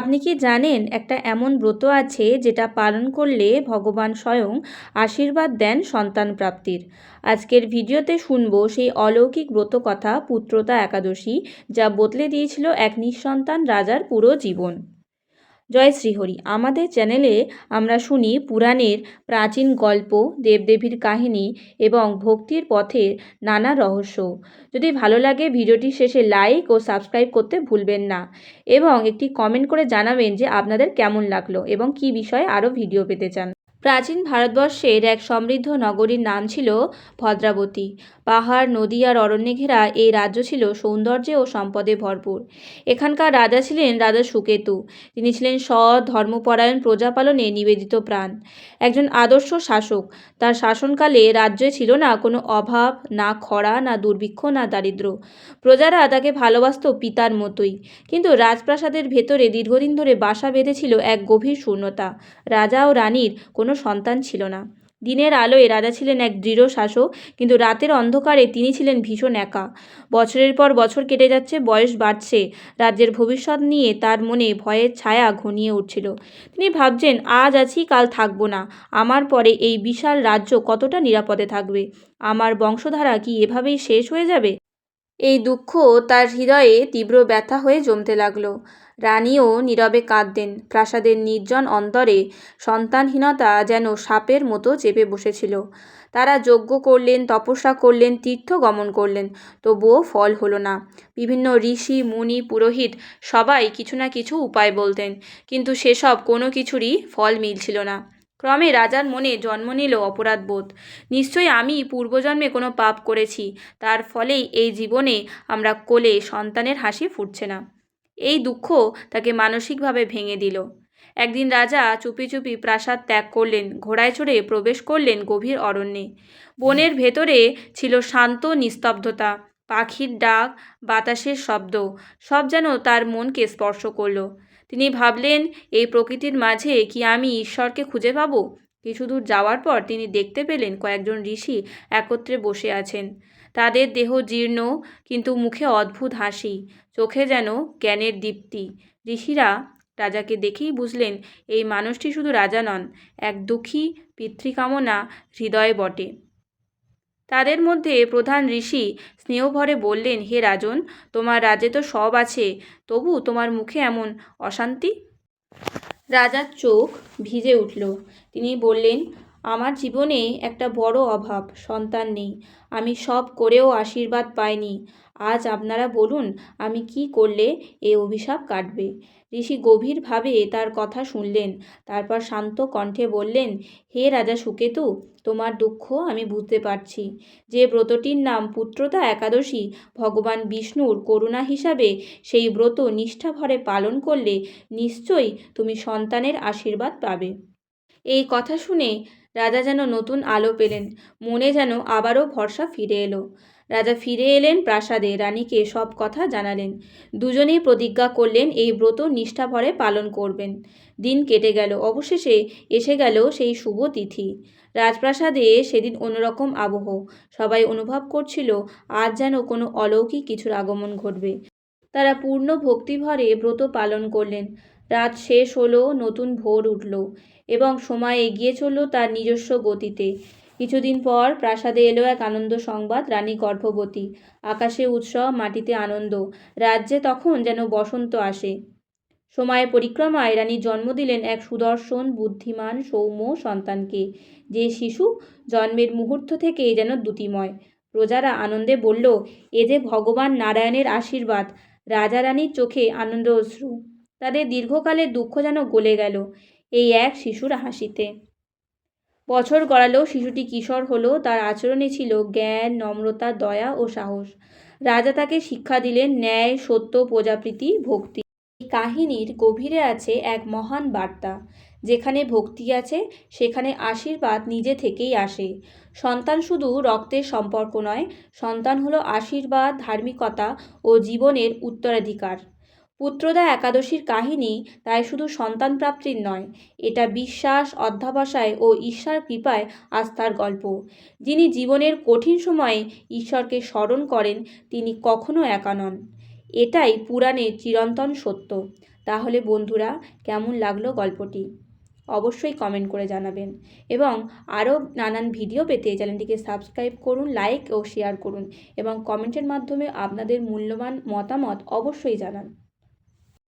আপনি কি জানেন, একটা এমন ব্রত আছে যেটা পালন করলে ভগবান স্বয়ং আশীর্বাদ দেন সন্তান প্রাপ্তির? আজকের ভিডিওতে শুনব সেই অলৌকিক ব্রত কথা পুত্রতা একাদশী, যা বদলে দিয়েছিল এক নিঃসন্তান রাজার পুরো জীবন। জয় শ্রীহরি। আমাদের চ্যানেলে আমরা শুনি পুরাণের প্রাচীন গল্প, দেবদেবীর কাহিনী এবং ভক্তির পথের নানা রহস্য। যদি ভালো লাগে ভিডিওটি শেষে লাইক ও সাবস্ক্রাইব করতে ভুলবেন না এবং একটি কমেন্ট করে জানাবেন যে আপনাদের কেমন লাগল এবং কি বিষয়ে আরও ভিডিও পেতে চান। প্রাচীন ভারতবর্ষের এক সমৃদ্ধ নগরীর নাম ছিল ভদ্রাবতী। পাহাড়, নদী আর অরণ্যে ঘেরা এই রাজ্য ছিল সৌন্দর্যে ও সম্পদে ভরপুর। এখানকার রাজা ছিলেন রাজা সুকেতু। তিনি ছিলেন সৎ, ধর্মপরায়ণ, প্রজাপালনে নিবেদিত প্রাণ। একজন আদর্শ শাসক। তার শাসনকালে রাজ্যে ছিল না কোনো অভাব, না খরা, না দুর্ভিক্ষ, না দারিদ্র। প্রজারা তাকে ভালোবাসত পিতার মতোই। কিন্তু রাজপ্রাসাদের ভেতরে দীর্ঘদিন ধরে বাসা বেঁধেছিল এক গভীর শূন্যতা। রাজা ও রানীর কোনো সন্তান ছিল না। দিনের আলোয় রাজা ছিলেন এক দৃঢ় শাসক, কিন্তু রাতের অন্ধকারে তিনি ছিলেন ভীষণ একা। বছরের পর বছর কেটে যাচ্ছে, বয়স বাড়ছে। রাজ্যের ভবিষ্যৎ নিয়ে তার মনে ভয়ের ছায়া ঘনিয়ে উঠছিল। তিনি ভাবছেন, আজ আছি, কাল থাকব না। আমার পরে এই বিশাল রাজ্য কতটা নিরাপদে থাকবে? আমার বংশধারা কি এভাবেই শেষ হয়ে যাবে? এই দুঃখ তার হৃদয়ে তীব্র ব্যথা হয়ে জমতে লাগল। রানীও নীরবে কাঁদতেন। প্রাসাদের নির্জন অন্তরে সন্তানহীনতা যেন সাপের মতো চেপে বসেছিল। তারা যজ্ঞ করলেন, তপস্যা করলেন, তীর্থ গমন করলেন, তবুও ফল হলো না। বিভিন্ন ঋষি, মুনি, পুরোহিত সবাই কিছু না কিছু উপায় বলতেন, কিন্তু সেসব কোনো কিছুরই ফল মিলছিল না। ক্রমে রাজার মনে জন্ম নিল অপরাধবোধ নিশ্চয়ই আমি পূর্বজন্মে কোনো পাপ করেছি, তার ফলেই এই জীবনে আমরা কোলে সন্তানের হাসি ফুটছে না। এই দুঃখ তাকে মানসিকভাবে ভেঙে দিল। একদিন রাজা চুপি চুপি প্রাসাদ ত্যাগ করলেন, ঘোড়ায় চড়ে প্রবেশ করলেন গভীর অরণ্যে। বনের ভেতরে ছিল শান্ত নিস্তব্ধতা, পাখির ডাক, বাতাসের শব্দ, সব যেন তার মনকে স্পর্শ করল। তিনি ভাবলেন, এই প্রকৃতির মাঝে কি আমি ঈশ্বরকে খুঁজে পাব? কিছু দূর যাওয়ার পর তিনি দেখতে পেলেন কয়েকজন ঋষি একত্রে বসে আছেন। তাদের দেহ জীর্ণ, কিন্তু মুখে অদ্ভুত হাসি, চোখে যেন জ্ঞানের দীপ্তি। ঋষিরা রাজাকে দেখেই বুঝলেন, এই মানুষটি শুধু রাজা নন, এক দুঃখী পিতৃকামনা হৃদয় বটে। তাদের মধ্যে প্রধান ঋষি স্নেহভরে বললেন, হে রাজন, তোমার রাজে তো সব আছে, তবু তোমার মুখে এমন অশান্তি? রাজার চোখ ভিজে উঠল। তিনি বললেন আমার জীবনে একটা বড় অভাব, সন্তান নেই। আমি সব করেও আশীর্বাদ পাইনি। আজ আপনারা বলুন, আমি কি করলে এ অভিশাপ কাটবে? ঋষি গভীরভাবে তার কথা শুনলেন, তারপর শান্ত কণ্ঠে বললেন, হে রাজা সুকেতু, তোমার দুঃখ আমি বুঝতে পারছি। যে ব্রতটির নাম পুত্রতা একাদশী, ভগবান বিষ্ণুর করুণা হিসাবে সেই ব্রত নিষ্ঠাভরে পালন করলে নিশ্চয়ই তুমি সন্তানের আশীর্বাদ পাবে। এই কথা শুনে রাজা যেন নতুন আলো পেলেন। মনে যেন আবারও ভরসা ফিরে এলো। রাজা ফিরে এলেন প্রাসাদে, রানীকে সব কথা জানালেন। দুজনেই প্রতিজ্ঞা করলেন এই ব্রত নিষ্ঠাভরে পালন করবেন। দিন কেটে গেল, অবশেষে এসে গেল সেই শুভ তিথি। রাজপ্রাসাদে সেদিন অন্যরকম আবহ। সবাই অনুভব করছিল, আজ যেন কোনো অলৌকিক কিছুর আগমন ঘটবে। তারা পূর্ণ ভক্তিভরে ব্রত পালন করলেন। রাত শেষ হলো, নতুন ভোর উঠল এবং সময় এগিয়ে চলল তার নিজস্ব গতিতে। কিছুদিন পর প্রাসাদে এলো এক আনন্দ সংবাদ, রানী গর্ভবতী। আকাশে উৎসব, মাটিতে আনন্দ। রাজ্যে তখন যেন বসন্ত আসে। সময়ের পরিক্রমায় রানী জন্ম দিলেন এক সুদর্শন, বুদ্ধিমান, সৌম্য সন্তানকে। যে শিশু জন্মের মুহূর্ত থেকেই যেন দ্যুতিময়। প্রজারা আনন্দে বলল, এ যে ভগবান নারায়ণের আশীর্বাদ। রাজা রানীর চোখে আনন্দ অশ্রু। তাদের দীর্ঘকালের দুঃখ যেন গলে গেল এই এক শিশুর হাসিতে। বছর গড়ালেও শিশুটি কিশোর হলো তার আচরণে ছিল জ্ঞান, নম্রতা, দয়া ও সাহস। রাজা তাকে শিক্ষা দিলেন ন্যায়, সত্য, প্রজাপ্রীতি, ভক্তি। এই কাহিনীর গভীরে আছে এক মহান বার্তা। যেখানে ভক্তি আছে, সেখানে আশীর্বাদ নিজে থেকেই আসে। সন্তান শুধু রক্তের সম্পর্ক নয়, সন্তান হলো আশীর্বাদ, ধার্মিকতা ও জীবনের উত্তরাধিকার। পুত্রদা একাদশীর কাহিনী তাই শুধু সন্তান প্রাপ্তির নয়, এটা বিশ্বাস, অধ্যাবসায় ও ঈশ্বর কৃপায় আস্থার গল্প। যিনি জীবনের কঠিন সময়ে ঈশ্বরকে স্মরণ করেন, তিনি কখনো একা নন। এটাই পুরাণের চিরন্তন সত্য। তাহলে বন্ধুরা, কেমন লাগল গল্পটি? অবশ্যই কমেন্ট করে জানাবেন। এবং আরও নানান ভিডিও পেতে চ্যানেলটিকে সাবস্ক্রাইব করুন লাইক ও শেয়ার করুন এবং কমেন্টের মাধ্যমে আপনাদের মূল্যবান মতামত অবশ্যই জানান।